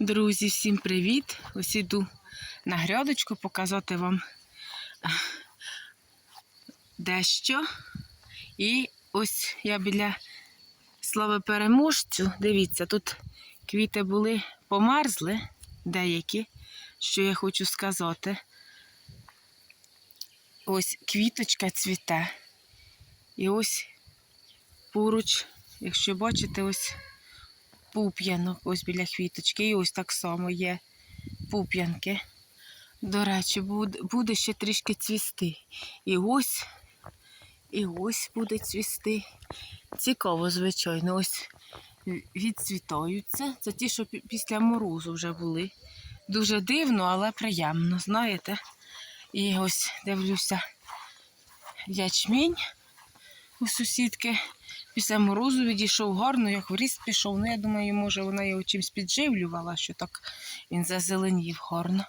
Друзі, всім привіт! Ось іду на грядочку показати вам дещо. І ось я біля слави переможцю. Дивіться, тут квіти були померзли, деякі, що я хочу сказати. Ось квіточка цвіте. І ось поруч, якщо бачите, ось пуп'янок ось біля квіточки. І ось так само є пуп'янки. До речі, буде ще трішки цвісти. І ось, і ось буде цвісти. Цікаво, звичайно, ось відцвітаються. Це ті, що після морозу вже були. Дуже дивно, але приємно, знаєте. І ось дивлюся ячмінь у сусідки після морозу відійшов гарно, як в ріст пішов. Ну, я думаю, може, вона його чимось підживлювала, що так він зазеленів гарно.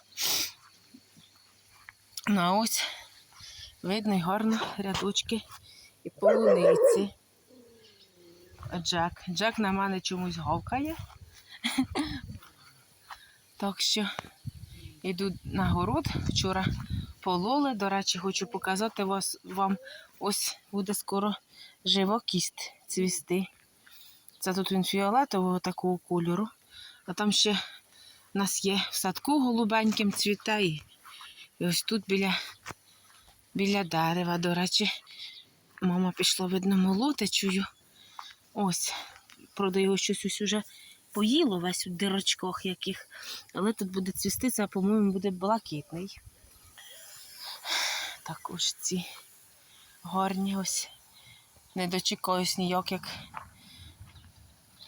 Ну, а ось видно гарно рядочки і полуниці. Джек. Джек на мене чомусь гавкає. Так що йду на город. Вчора пололи. До речі, хочу показати вас, вам. Ось буде скоро живокість цвісти. Це тут він фіолетового такого кольору. А там ще в нас є в садку голубеньким цвіте. І, і ось тут біля, біля дерева, до речі, мама пішла, видно, молоти, чую. Ось, правда, його щось ось уже поїло весь у дирочках яких. Але тут буде цвісти, це, по-моєму, буде блакитний. Також ці гарні ось. Не дочекаюсь ніяк, як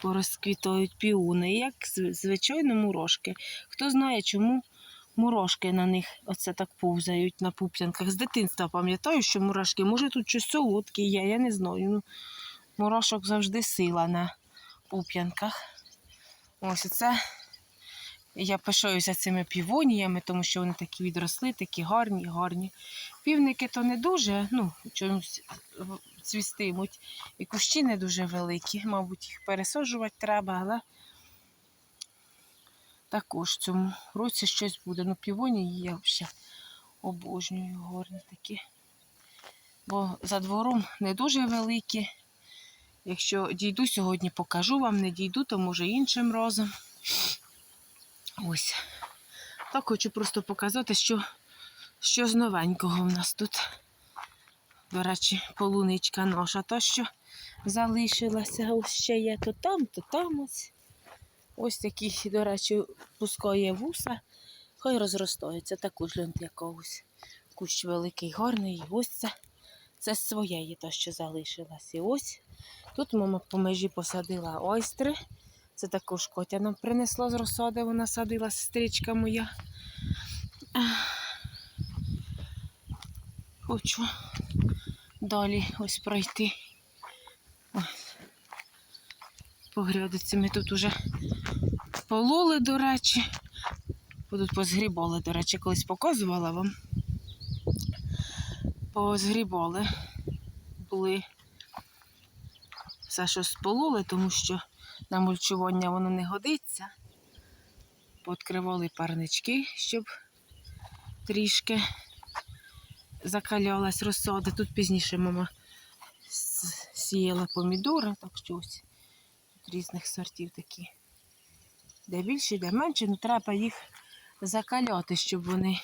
порозквітують піуни, як звичайно мурошки. Хто знає, чому мурошки на них оце так повзають на пуп'янках. З дитинства пам'ятаю, що мурашки, може тут щось солодке є, я не знаю. Ну, мурашок завжди сила на пуп'янках. Ось це. Я пишаюся цими півоніями, тому що вони такі відросли, такі гарні, гарні. Півники то не дуже, ну, чомусь цвістимуть. І кущі не дуже великі. Мабуть, їх пересаджувати треба, але також в цьому році щось буде. Ну, півонії я взагалі обожнюю гарні такі. Бо за двором не дуже великі. Якщо дійду сьогодні, покажу вам, не дійду, то може іншим разом. Ось. Так хочу просто показати, що, що з новенького в нас тут. До речі, полуничка наша, то що залишилася, ось ще є то там, то там ось. Ось такі, до речі, пускає вуса, хай розростаються. Також льон якогось. Кущ великий, гарний. Ось це, це своєї, то, що залишилась. І ось тут мама по межі посадила ойстри. Це також котя нам принесла з розсади, вона садила сестричка моя. Хочу далі ось пройти. Ось. Ми тут уже пололи, до речі. Тут позгрібали, до речі, колись показувала вам. Позгрібали. Були все, що спололи, тому що на мульчування воно не годиться. Пооткривали парнички, щоб трішки закалялась розсада. Тут пізніше мама сіяла помідори, так що ось тут різних сортів такі. Де більше, де менше, ну треба їх закаляти, щоб вони.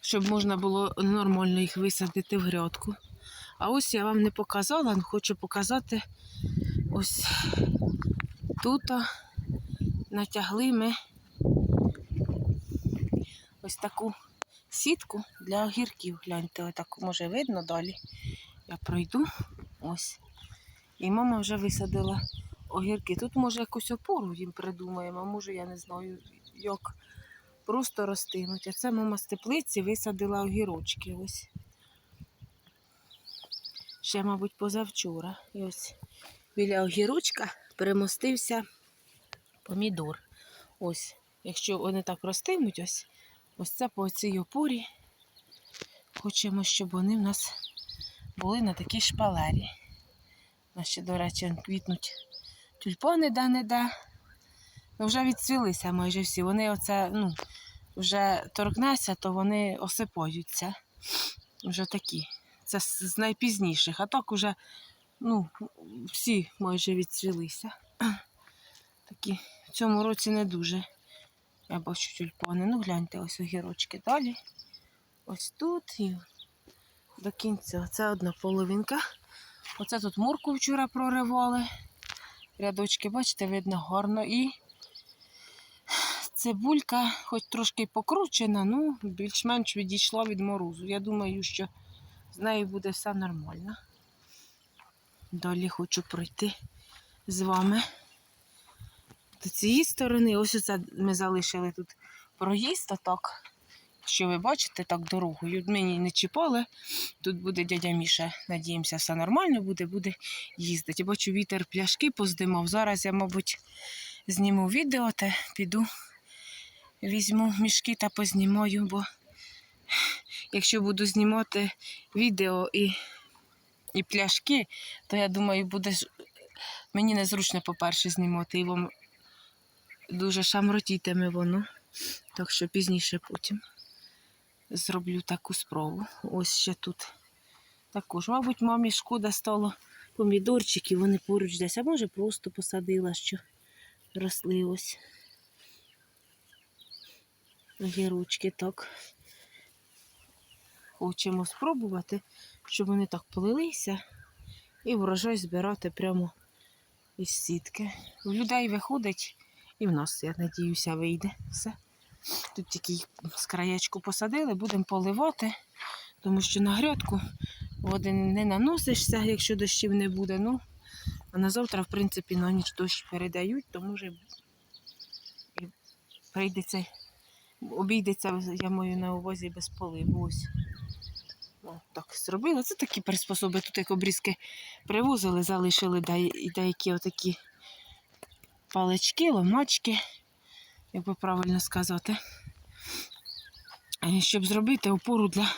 Щоб можна було нормально їх висадити в грядку. А ось я вам не показала, але хочу показати ось тут натягли ми ось таку сітку для огірків. Гляньте, отак може видно далі. Я пройду. Ось. І мама вже висадила огірки. Тут може якусь опору їм придумаємо, а може я не знаю, як просто ростимуть. А це мама з теплиці висадила огірочки. Ось. Ще, мабуть, позавчора. І ось біля огірочка примостився помідор. Ось, якщо вони так ростимуть, ось, ось це по цій опорі. Хочемо, щоб вони в нас були на такій шпалері. У нас ще, до речі, квітнуть тюльпани де-не-де. Ну, вже відцвілися майже всі. Вони оце, ну, вже торкнеться, то вони осипаються. Вже такі. Це з найпізніших. А так уже ну, всі майже відцвілися. Такі в цьому році не дуже. Я бачу тюльпани. Ну, гляньте, ось огірочки далі. Ось тут і до кінця. Це одна половинка. Оце тут мурку вчора проривали. Рядочки, бачите, видно гарно. І цибулька, хоч трошки покручена, ну, більш-менш відійшла від морозу. Я думаю, що з нею буде все нормально. Далі хочу пройти з вами до цієї сторони. Ось оце ми залишили тут проїзд, так. Що ви бачите, так дорогою. Мені не чіпали. Тут буде дядя Міша, надіємося, все нормально буде, буде їздити. Я Бачу, вітер пляшки поздимав. Зараз я, мабуть, зніму відео та піду, візьму мішки та познімаю, бо якщо буду знімати відео і, і пляшки, то я думаю, буде мені незручно, по-перше, знімати, і вам дуже шамротітиме воно. Так що пізніше потім зроблю таку спробу. Ось ще тут. Також, мабуть, мамі шкода стало помідорчиків, вони поруч десь, а може просто посадила, що росли ось. Огірочки так. Хочемо спробувати, щоб вони так полилися і врожай збирати прямо із сітки. В людей виходить, і в нас, я надіюся, вийде все. Тут тільки з посадили, будемо поливати, тому що на грядку води не наносишся, якщо дощів не буде. Ну, а на завтра, в принципі, на ніч дощ передають, то може і прийдеться, обійдеться, я маю на увазі без поливу. Ось. Так зробила. Це такі приспособи. Тут як обрізки привозили, залишили деякі отакі палички, ломачки, як би правильно сказати. Е, Щоб зробити опору для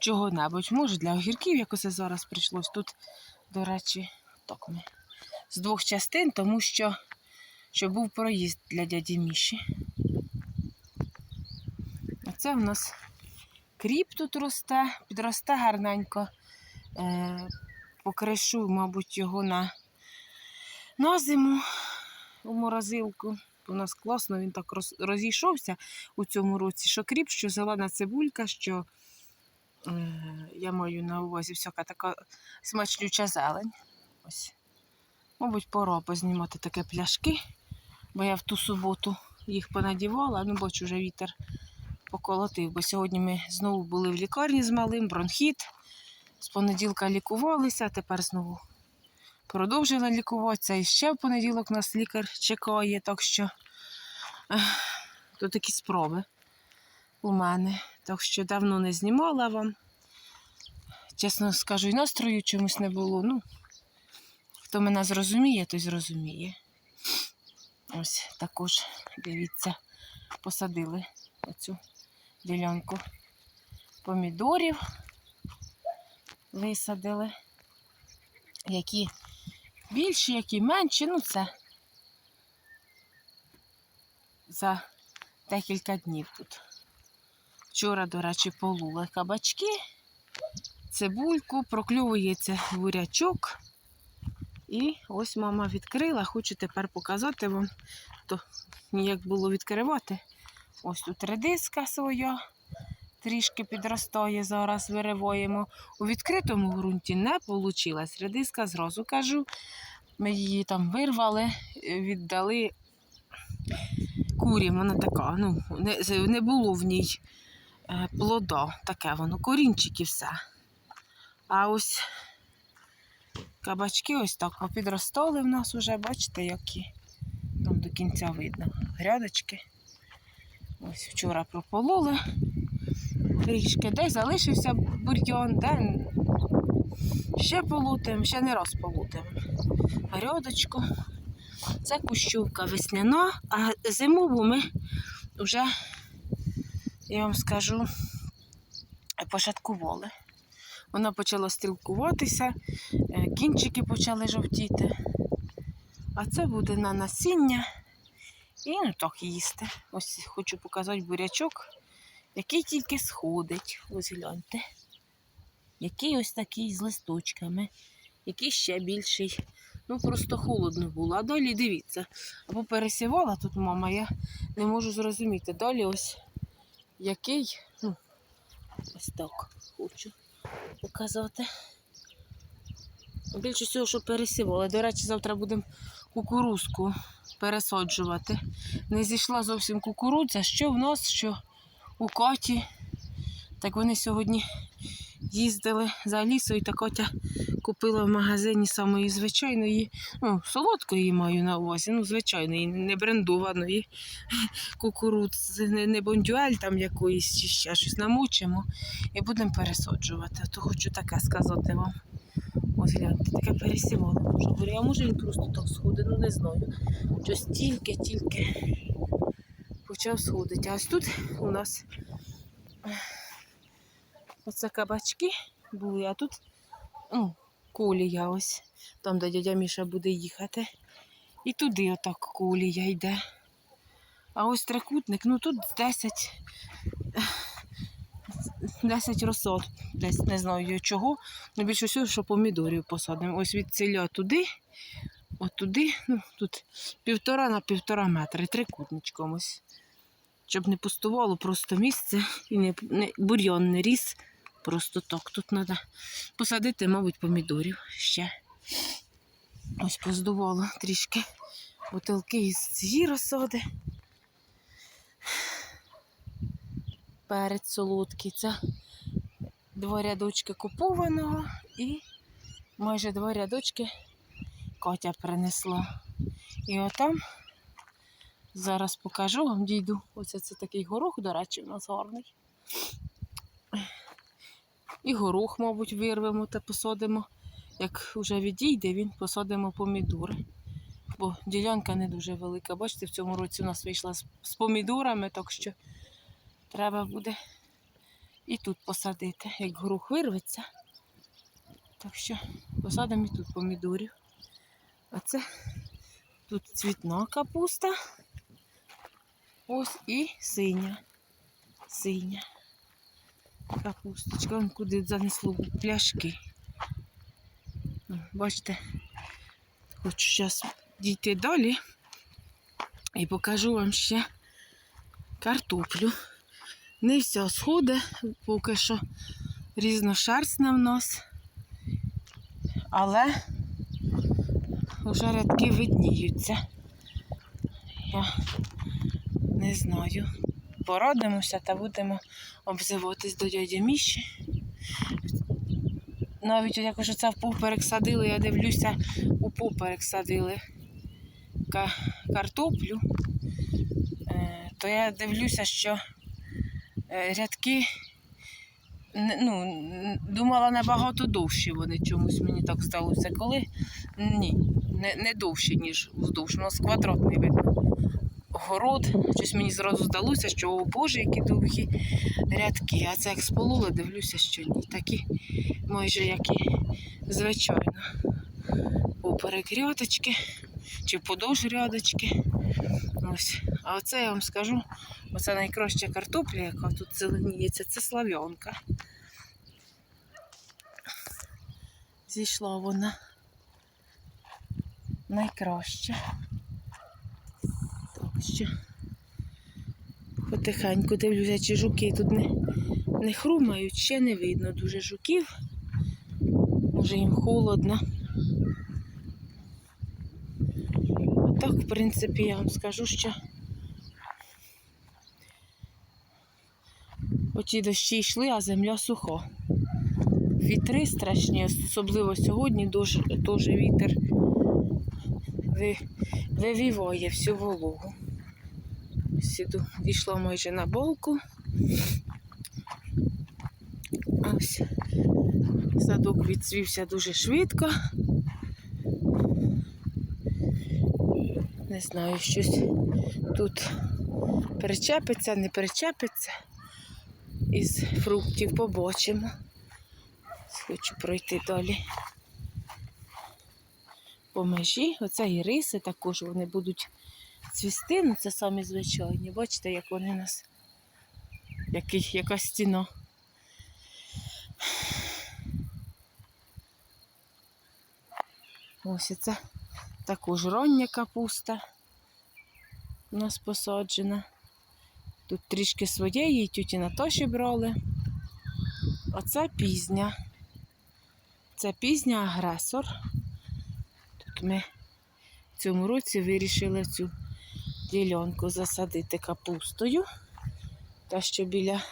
чого-небудь. Може, для огірків, як оце зараз прийшлось. Тут, до речі, так ми з двох частин, тому що щоб був проїзд для дяді Міші. А це в нас кріп тут росте, підросте гарненько. Е, покришу, мабуть, його на, на зиму у морозилку. У нас класно, він так розійшовся у цьому році, що кріп, що зелена цибулька, що е, я маю на увазі всяка така смачнюча зелень. Ось. Мабуть, пора познімати таке пляшки, бо я в ту суботу їх понадівала, ну бачу, вже вітер поколотив, бо сьогодні ми знову були в лікарні з малим, бронхіт. З понеділка лікувалися, а тепер знову продовжили лікуватися. І ще в понеділок нас лікар чекає, так що то такі спроби у мене. Так що давно не знімала вам. Чесно скажу, і настрою чомусь не було. Ну, хто мене зрозуміє, той зрозуміє. Ось також, дивіться, посадили оцю ділянку помідорів. Висадили. Які більші, які менші. Ну, це за декілька днів тут. Вчора, до речі, полули кабачки, цибульку, прокльовується бурячок. І ось мама відкрила. Хочу тепер показати вам, то ніяк було відкривати. Ось тут редиска своя, трішки підростає, зараз вириваємо. У відкритому ґрунті не вийшло. Редиска зразу кажу. Ми її там вирвали, віддали курям. Вона така, ну, не, не було в ній е, плода, таке воно, корінчик і все. А ось кабачки ось так попідростали в нас вже, бачите, які там до кінця видно. Грядочки. Ось вчора пропололи трішки, десь залишився бур'ян, де ще полутим, ще не раз полутим. Грядочку. Це кущовка весняна, а зимову ми вже, я вам скажу, пошаткували. Вона почала стрілкуватися, е, кінчики почали жовтіти. А це буде на насіння. І ну так їсти. Ось хочу показати бурячок, який тільки сходить. Ось гляньте. Який ось такий з листочками, який ще більший. Ну просто холодно було. А далі дивіться. Або пересівала тут мама, я не можу зрозуміти. Далі ось який, ну, ось так хочу показати. Більше всього, що пересівали. До речі, завтра будемо кукурузку пересаджувати. Не зійшла зовсім кукурудза, що в нас, що у Каті. Так вони сьогодні їздили за лісою, та Катя купила в магазині самої звичайної, ну, солодкої маю на увазі, ну, звичайної, не брендованої кукурудзи, не, не бондюель там якоїсь чи ще щось намучимо і будемо пересаджувати. То хочу таке сказати вам. Ось гляньте, таке пересівало. Може, а може він просто так сходить, ну не знаю. Щось тільки-тільки почав сходити. Ось тут у нас оце кабачки були, а тут ну, колія ось, там, де дядя Міша буде їхати. І туди отак колія йде. А ось трикутник, ну тут 10, 10 розсад, десь не знаю чого. Ну, більше всього, що помідорів посадимо. Ось від ціля туди, от туди, ну тут півтора на півтора метри, трикутничком ось. Щоб не пустувало просто місце і не, не бур'ян не ріс. Просто так. Тут треба посадити, мабуть, помідорів ще. Ось поздувало трішки бутилки із цієї розсади. Перець солодкий. Це два рядочки купованого і майже два рядочки Катя принесла. І отам зараз покажу вам, дійду. Ось це такий горох, до речі, у нас гарний. І горох, мабуть, вирвемо та посадимо. Як вже відійде, він посадимо помідори. Бо ділянка не дуже велика. Бачите, в цьому році у нас вийшла з помідорами, так що треба буде і тут посадити. Як горох вирветься. Так що посадимо і тут помідорів. А це тут цвітна капуста. Ось і синя. Синя капусточка. Вон куди занесло пляшки. Бачите, хочу зараз дійти далі і покажу вам ще картоплю. Не все сходить, поки що різношерстне в нас, але вже рядки видніються. Я не знаю. Порадимося та будемо обзиватись до дяді Міші. Навіть як уже це впоперек садили, я дивлюся, упоперек садили ка- картоплю, Е, то я дивлюся, що е, рядки ну, думала набагато довші вони чомусь мені так здалося. Коли ні, не, не довші, ніж вздовж. У нас квадратний видно. Город, щось мені зразу здалося, що о Боже, які довгі рядки. А це як сполула, дивлюся, що ні. Такі майже як і звичайно. Поперек рядочки чи подовж рядочки. Ось. А оце я вам скажу, оце найкраща картопля, яка тут зеленіється, це слав'янка. Зійшла вона найкраща. Що потихеньку дивлюся, чи жуки тут не, не хрумають, ще не видно дуже жуків. Може їм холодно. Так, в принципі, я вам скажу, що оті дощі йшли, а земля суха. Вітри страшні, особливо сьогодні дуже вітер вивіває всю вологу. Сіду, дійшла майже на болку. Ось садок відцвівся дуже швидко. Не знаю, щось тут перечепиться, не перечепиться. Із фруктів побачимо. Хочу пройти далі. по межі. Оце і риси також вони будуть цвісти. Ну це самі звичайні. Бачите, як вони у нас, який, яка стіна. Ось це також рання капуста у нас посаджена. Тут трішки своєї, тюті Наташі брали. Оце пізня. Це пізня агресор. Тут ми в цьому році вирішили цю ділянку засадити капустою. Та що біля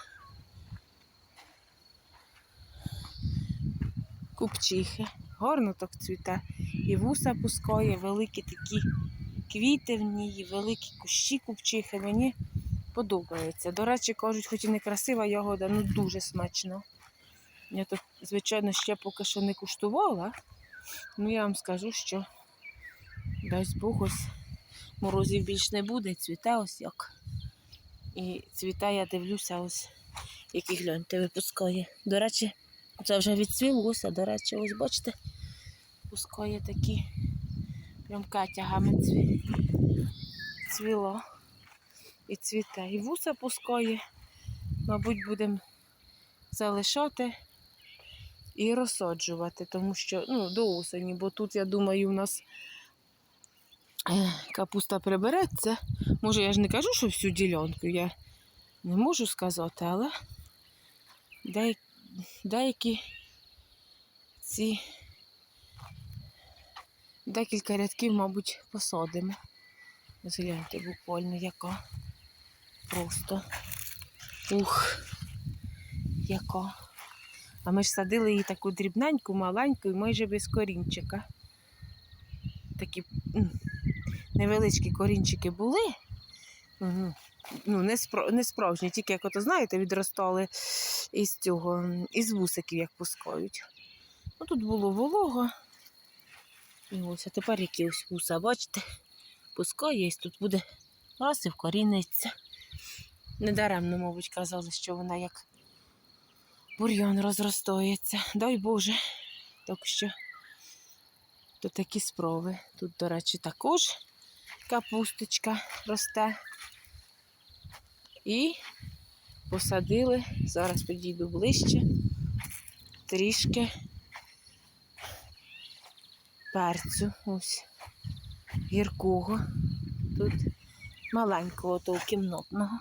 купчихи. Гарно так цвіте. І вуса пускає, великі такі квіти в ній, великі кущі купчихи. Мені подобається. До речі, кажуть, хоч і не красива ягода, ну дуже смачно. Я тут, звичайно, ще поки що не куштувала. Ну я вам скажу, що дасть Бог ось морозів більш не буде, цвіте ось як. І цвіте, я дивлюся, ось який гляньте випускає. До речі, це вже відцвілося, до речі, ось бачите, пускає такі прям катягами цві... цвіло і цвіте. І вуса пускає. Мабуть, будемо залишати і розсаджувати, тому що ну, до осені, бо тут, я думаю, у нас капуста прибереться. Може, я ж не кажу, що всю ділянку, я не можу сказати, але деякі, ці декілька рядків, мабуть, посадимо. Ось гляньте, буквально яка. Просто ух, яка. А ми ж садили її таку дрібненьку, маленьку і майже без корінчика. Такі невеличкі корінчики були. Мгм. Ну, не, спро, не справжні, тільки як ото, знаєте, відростали із цього, із вусиків, як пускають. Ну, тут було волого. І ось, а тепер які ось вуса, бачите, пускає, і тут буде раз і вкоріниться. Недаремно, мабуть, казали, що вона як бур'ян розростається. Дай Боже. Так що то такі спроби. Тут, до речі, також капусточка росте. І посадили, зараз підійду ближче, трішки перцю, ось гіркого. Тут маленького того кімнатного.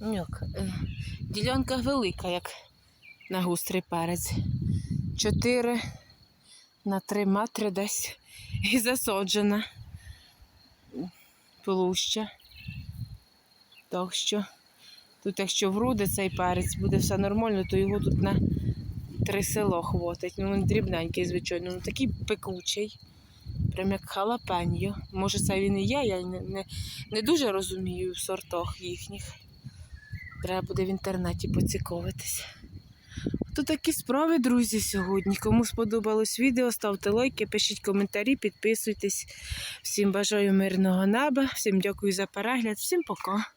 Як, е, ділянка велика, як на гострий перець. 4 на 3 метри десь і засаджена площа. Так що тут, якщо вроде цей перець, буде все нормально, то його тут на три село хватить. Ну, він дрібненький, звичайно, ну такий пекучий. Прям як халапеньо. Може, це він і є, я не, не, не дуже розумію в сортах їхніх. Треба буде в інтернеті поцікавитись. То такі справи, друзі, сьогодні. Кому сподобалось відео, ставте лайки, пишіть коментарі, підписуйтесь. Всім бажаю мирного неба, всім дякую за перегляд, всім пока.